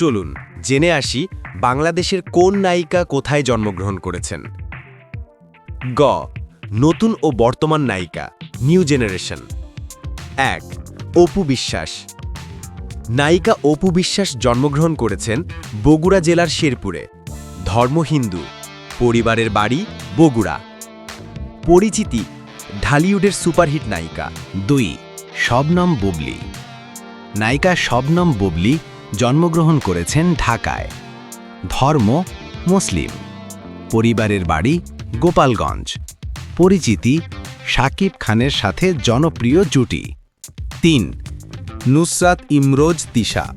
চলুন জেনে আসি বাংলাদেশের কোন নায়িকা কোথায় জন্মগ্রহণ করেছেন। গ, নতুন ও বর্তমান নায়িকা, নিউ জেনারেশন। এক, অপু বিশ্বাস। নায়িকা অপু বিশ্বাস জন্মগ্রহণ করেছেন বগুড়া জেলার শেরপুরে। ধর্ম হিন্দু, পরিবারের বাড়ি বগুড়া। পরিচিতি, ঢালিউডের সুপারহিট নায়িকা। দুই, শবনম বুবলি। নায়িকা শবনম বুবলি জন্মগ্রহণ করেছেন ঢাকায়। ধর্ম, মুসলিম। পরিবারের বাড়ি গোপালগঞ্জ। পরিচিতি শাকিব খানের সাথে জনপ্রিয় জুটি। তিন, নুসরাত ইমরোজ তিশা।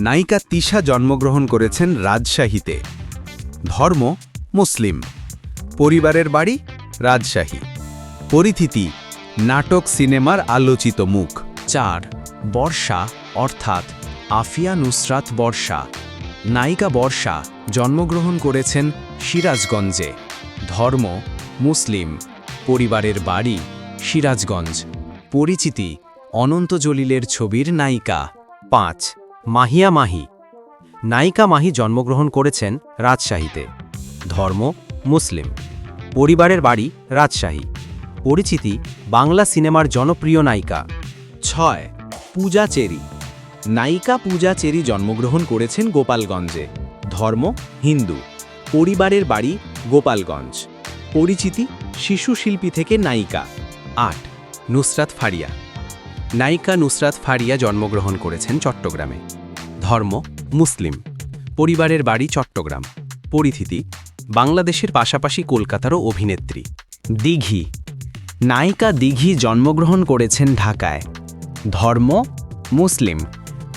নায়িকা তিশা জন্মগ্রহণ করেছেন রাজশাহীতে। ধর্ম, মুসলিম। পরিবারের বাড়ি রাজশাহী। পরিথিতি নাটক সিনেমার আলোচিত মুখ। চার, বর্ষা, অর্থাৎ আফিয়া নুসরাত বর্ষা। নায়িকা বর্ষা জন্মগ্রহণ করেছেন সিরাজগঞ্জে। ধর্ম, মুসলিম। পরিবারের বাড়ি সিরাজগঞ্জ। পরিচিতি, অনন্ত জলিলের ছবির নায়িকা। পাঁচ, মাহিয়া মাহি। নায়িকা মাহি জন্মগ্রহণ করেছেন রাজশাহীতে। ধর্ম, মুসলিম। পরিবারের বাড়ি রাজশাহী। পরিচিতি, বাংলা সিনেমার জনপ্রিয় নায়িকা। ছয়, পূজা চেরি। নায়িকা পূজা চেরি জন্মগ্রহণ করেছেন গোপালগঞ্জে। ধর্ম, হিন্দু। পরিবারের বাড়ি গোপালগঞ্জ। পরিচিতি, শিশু শিল্পী থেকে নায়িকা। আট, নুসরাত ফারিয়া। নায়িকা নুসরাত ফারিয়া জন্মগ্রহণ করেছেন চট্টগ্রামে। ধর্ম, মুসলিম। পরিবারের বাড়ি চট্টগ্রাম। পরিচিতি, বাংলাদেশের পাশাপাশি কলকাতারও অভিনেত্রী। দিঘি। নায়িকা দিঘি জন্মগ্রহণ করেছেন ঢাকায়। ধর্ম, মুসলিম।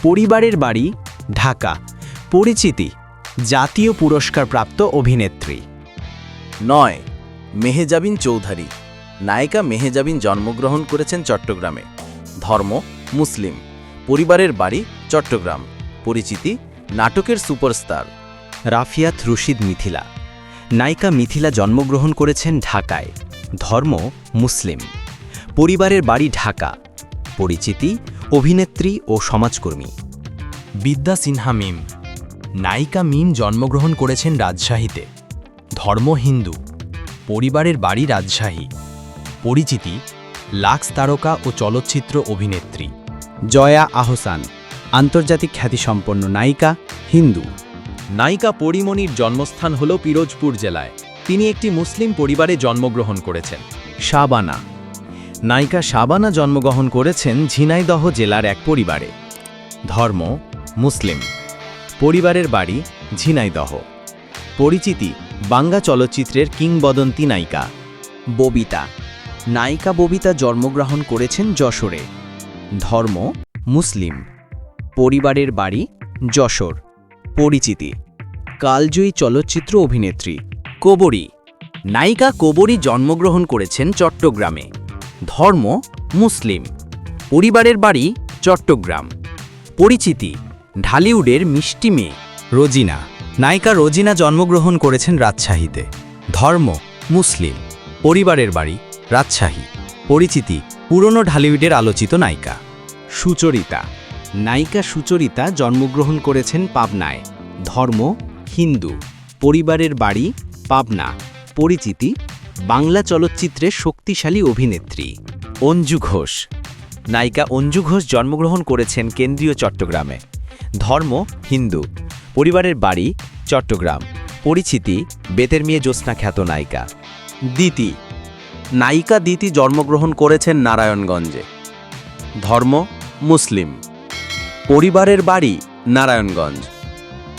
পরিবারের বাড়ি, ঢাকা। পরিচিতি, জাতীয় পুরস্কারপ্রাপ্ত অভিনেত্রী। নয়, মেহেজাবিন চৌধুরী। নায়িকা মেহেজাবিন জন্মগ্রহণ করেছেন চট্টগ্রামে। ধর্ম, মুসলিম। পরিবারের বাড়ি, চট্টগ্রাম। পরিচিতি, নাটকের সুপারস্টার। রাফিয়াত রশিদ মিথিলা। নায়িকা মিথিলা জন্মগ্রহণ করেছেন ঢাকায়। ধর্ম, মুসলিম। পরিবারের বাড়ি, ঢাকা। পরিচিতি অভিনেত্রী ও সমাজকর্মী। বিদ্যা সিনহা মিম। নায়িকা মিম জন্মগ্রহণ করেছেন রাজশাহীতে। ধর্ম হিন্দু। পরিবারের বাড়ি রাজশাহী। পরিচিতি, লাক্স তারকা ও চলচ্চিত্র অভিনেত্রী। জয়া আহসান। আন্তর্জাতিক খ্যাতিসম্পন্ন নায়িকা, হিন্দু। নায়িকা পরিমণির জন্মস্থান হল পিরোজপুর জেলায়। তিনি একটি মুসলিম পরিবারে জন্মগ্রহণ করেছেন। শাবানা। নায়িকা শাবানা জন্মগ্রহণ করেছেন ঝিনাইদহ জেলার এক পরিবারে। ধর্ম, মুসলিম। পরিবারের বাড়ি ঝিনাইদহ। পরিচিতি, বাংলা চলচ্চিত্রের কিংবদন্তি নায়িকা। ববিতা। নায়িকা ববিতা জন্মগ্রহণ করেছেন যশোরে। ধর্ম, মুসলিম। পরিবারের বাড়ি যশোর। পরিচিতি, কালজয়ী চলচ্চিত্র অভিনেত্রী। কোবরী। নায়িকা কোবরী জন্মগ্রহণ করেছেন চট্টগ্রামে। ধর্ম মুসলিম। পরিবারের বাড়ি চট্টগ্রাম। পরিচিতি, ঢালিউডের মিষ্টি মেয়ে, রোজিনা। নায়িকা রোজিনা জন্মগ্রহণ করেছেন রাজশাহীতে। ধর্ম মুসলিম। পরিবারের বাড়ি রাজশাহী। পরিচিতি, পুরনো ঢালিউডের আলোচিত নায়িকা। সুচরিতা। নায়িকা সুচরিতা জন্মগ্রহণ করেছেন পাবনায়। ধর্ম হিন্দু। পরিবারের বাড়ি পাবনা। পরিচিতি বাংলা চলচ্চিত্রে শক্তিশালী অভিনেত্রী অঞ্জু ঘোষ। নায়িকা অঞ্জু ঘোষ জন্মগ্রহণ করেছেন কেন্দ্রীয় চট্টগ্রামে। ধর্ম, হিন্দু। পরিবারের বাড়ি, চট্টগ্রাম। পরিচিতি, বেতের মেয়ে জ্যোৎস্না খ্যাত নায়িকা। দিতি নায়িকা দিতি জন্মগ্রহণ করেছেন নারায়ণগঞ্জে। ধর্ম, মুসলিম। পরিবারের বাড়ি, নারায়ণগঞ্জ।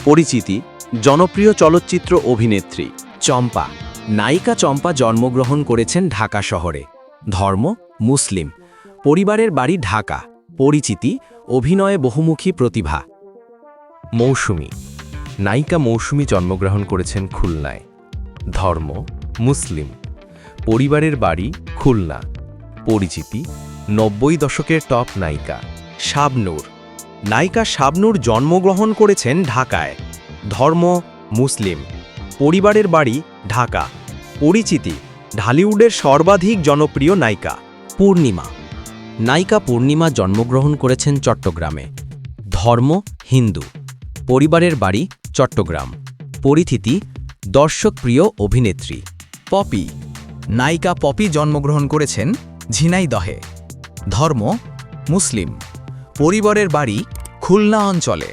পরিচিতি, জনপ্রিয় চলচ্চিত্র অভিনেত্রী চম্পা। নায়িকা চম্পা জন্মগ্রহণ করেছেন ঢাকা শহরে। ধর্ম, মুসলিম। পরিবারের বাড়ি ঢাকা। পরিচিতি, অভিনয়ে বহুমুখী প্রতিভা। মৌসুমী। নায়িকা মৌসুমী জন্মগ্রহণ করেছেন খুলনায়। ধর্ম, মুসলিম। পরিবারের বাড়ি খুলনা। পরিচিতি, নব্বই দশকের টপ নায়িকা। শাবনূর। নায়িকা শাবনূর জন্মগ্রহণ করেছেন ঢাকায়। ধর্ম, মুসলিম। পরিবারের বাড়ি ঢাকা। পরিচিতি, ঢালিউডের সর্বাধিক জনপ্রিয় নায়িকা, পূর্ণিমা। নায়িকা পূর্ণিমা জন্মগ্রহণ করেছেন চট্টগ্রামে। ধর্ম, হিন্দু। পরিবারের বাড়ি চট্টগ্রাম। পরিচিতি দর্শকপ্রিয় অভিনেত্রী, পপি। নায়িকা পপি জন্মগ্রহণ করেছেন ঝিনাইদহে ধর্ম, মুসলিম। পরিবারের বাড়ি খুলনা অঞ্চলে।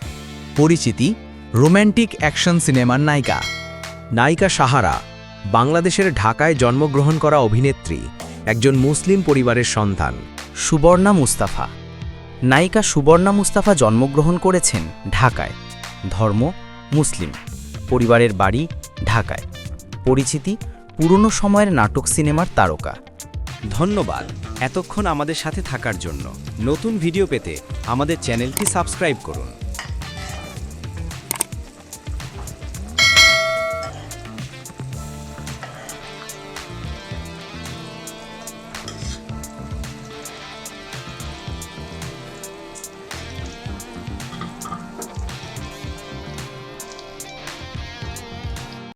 পরিচিতি, রোম্যান্টিক অ্যাকশন সিনেমার নায়িকা। নায়িকা সাহারা, বাংলাদেশের ঢাকায় জন্মগ্রহণ করা অভিনেত্রী, একজন মুসলিম পরিবারের সন্তান, সুবর্ণা মুস্তাফা। নায়িকা সুবর্ণা মুস্তাফা জন্মগ্রহণ করেছেন ঢাকায়। ধর্ম, মুসলিম। পরিবারের বাড়ি ঢাকায়। পরিচিতি, পুরনো সময়ের নাটক সিনেমার তারকা। ধন্যবাদ এতক্ষণ আমাদের সাথে থাকার জন্য। নতুন ভিডিও পেতে আমাদের চ্যানেলটি সাবস্ক্রাইব করুন।